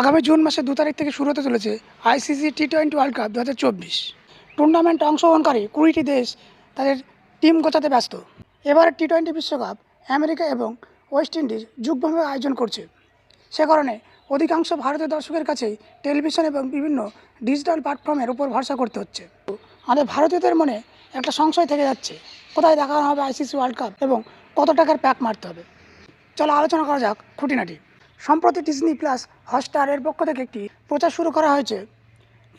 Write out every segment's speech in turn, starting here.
আগামী জুন মাসের দু তারিখ থেকে শুরু হতে চলেছে ICC T twenty world cup দু হাজার চব্বিশ। টুর্নামেন্টে অংশগ্রহণকারী কুড়িটি দেশ তাদের টিম গোছাতে ব্যস্ত। এবারের টি টোয়েন্টি বিশ্বকাপ আমেরিকা এবং ওয়েস্ট ইন্ডিজ যুগভাবে আয়োজন করছে। সে কারণে অধিকাংশ ভারতীয় দর্শকের কাছেই টেলিভিশন এবং বিভিন্ন ডিজিটাল প্ল্যাটফর্মের উপর ভরসা করতে হচ্ছে। আমাদের ভারতীয়দের মনে একটা সংশয় থেকে যাচ্ছে, কোথায় দেখানো হবে আইসিসি ওয়ার্ল্ড কাপ এবং কত টাকার প্যাক মারতে হবে। চলো আলোচনা করা যাক খুঁটিনাটি। সম্প্রতি ডিজনি প্লাস হটস্টারের পক্ষ থেকে একটি প্রচার শুরু করা হয়েছে।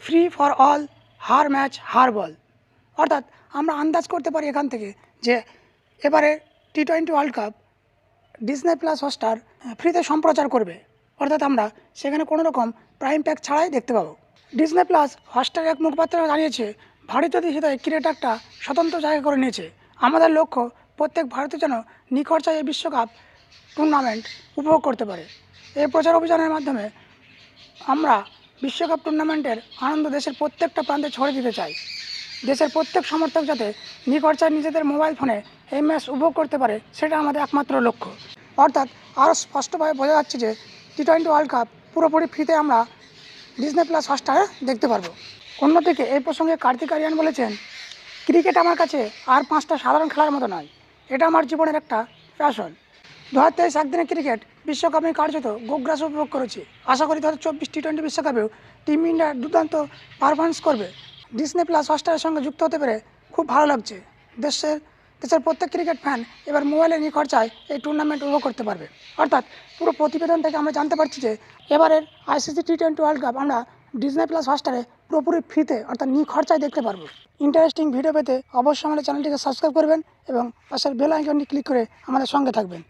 ফ্রি ফর অল হার ম্যাচ হার বল অর্থাৎ আমরা আন্দাজ করতে পারি এখান থেকে যে এবারে T twenty world cup Disney plus Hotstar ফ্রিতে সম্প্রচার করবে। অর্থাৎ আমরা সেখানে কোনো রকম প্রাইম প্যাক ছাড়াই দেখতে পাবো। ডিজনি প্লাস হটস্টার এক মুখপাত্র জানিয়েছে ভারতীয়দের হৃদয়ে ক্রিকেট একটা স্বতন্ত্র জায়গা করে নিয়েছে। আমাদের লক্ষ্য প্রত্যেক ভারতীয় যেন নিখরচায় এই বিশ্বকাপ টুর্নামেন্ট উপভোগ করতে পারে। এই প্রচার অভিযানের মাধ্যমে আমরা বিশ্বকাপ টুর্নামেন্টের আনন্দ দেশের প্রত্যেকটা প্রান্তে ছড়িয়ে দিতে চাই। দেশের প্রত্যেক সমর্থক যাতে নিখরচায় নিজেদের মোবাইল ফোনে এই ম্যাচ উপভোগ করতে পারে, সেটা আমাদের একমাত্র লক্ষ্য। অর্থাৎ আরও স্পষ্টভাবে বোঝা যাচ্ছে যে টি টোয়েন্টি ওয়ার্ল্ড কাপ পুরোপুরি ফ্রিতে আমরা ডিজনি প্লাস হটস্টারে দেখতে পারব। অন্যদিকে এই প্রসঙ্গে কার্তিক আরিয়ান বলেছেন, ক্রিকেট আমার কাছে আর পাঁচটা সাধারণ খেলার মতো নয়। এটা আমার জীবনের একটা প্যাশন দু হাজার তেইশ একদিনের ক্রিকেট বিশ্বকাপ কার্যত গোগ্রাস উপভোগ করেছি। আশা করি দু হাজার চব্বিশ টি টোয়েন্টি বিশ্বকাপেও টিম ইন্ডিয়া দুর্দান্ত পারফরমেন্স করবে। ডিসনি প্লাস হটস্টারের সঙ্গে যুক্ত হতে পেরে খুব ভালো লাগছে। দেশের দেশের প্রত্যেক ক্রিকেট ফ্যান এবার মোবাইলে নিয়ে খরচায় এই টুর্নামেন্ট উপভোগ করতে পারবে। অর্থাৎ পুরো প্রতিবেদন থেকে আমরা জানতে পারছি যে এবারের ICC T twenty world cup আমরা ডিজনি প্লাস হটস্টারে পুরোপুরি ফ্রিতে অর্থাৎ নি খরচায় দেখতে পারব। ইন্টারেস্টিং ভিডিও পেতে অবশ্যই আমাদের চ্যানেলটিকে সাবস্ক্রাইব করবেন এবং পাশের বেল আইকনটি ক্লিক করে আমাদের সঙ্গে থাকবেন।